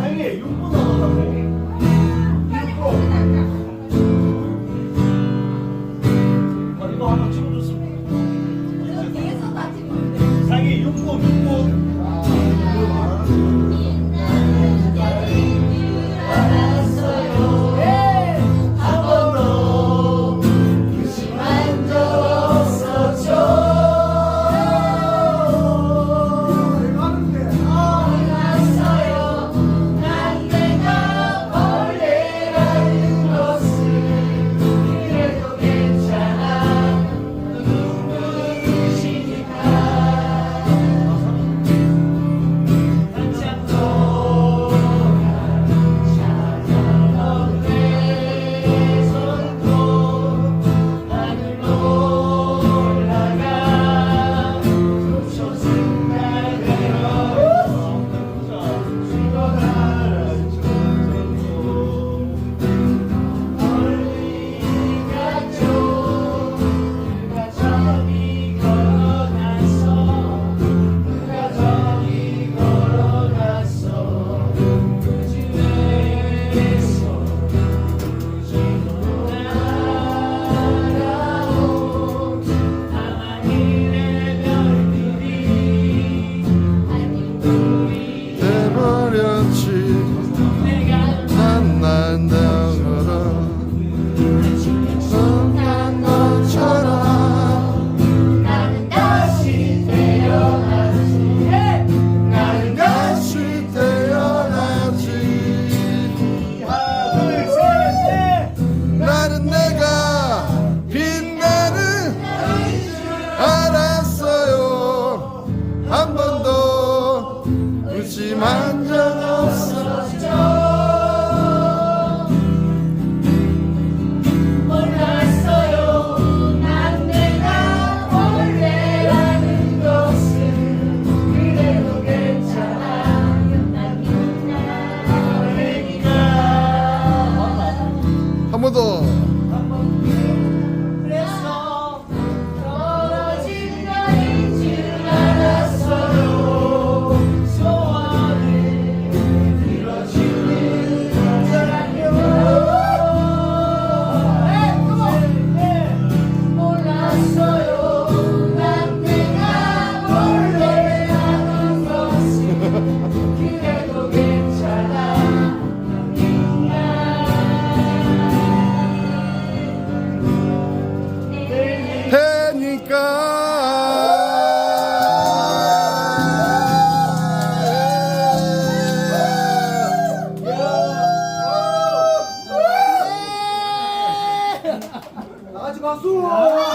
사장님 6분 남았다 이거 하나 찍어줬습니다. 사장님 6분 6분. 한 번 더. Azul!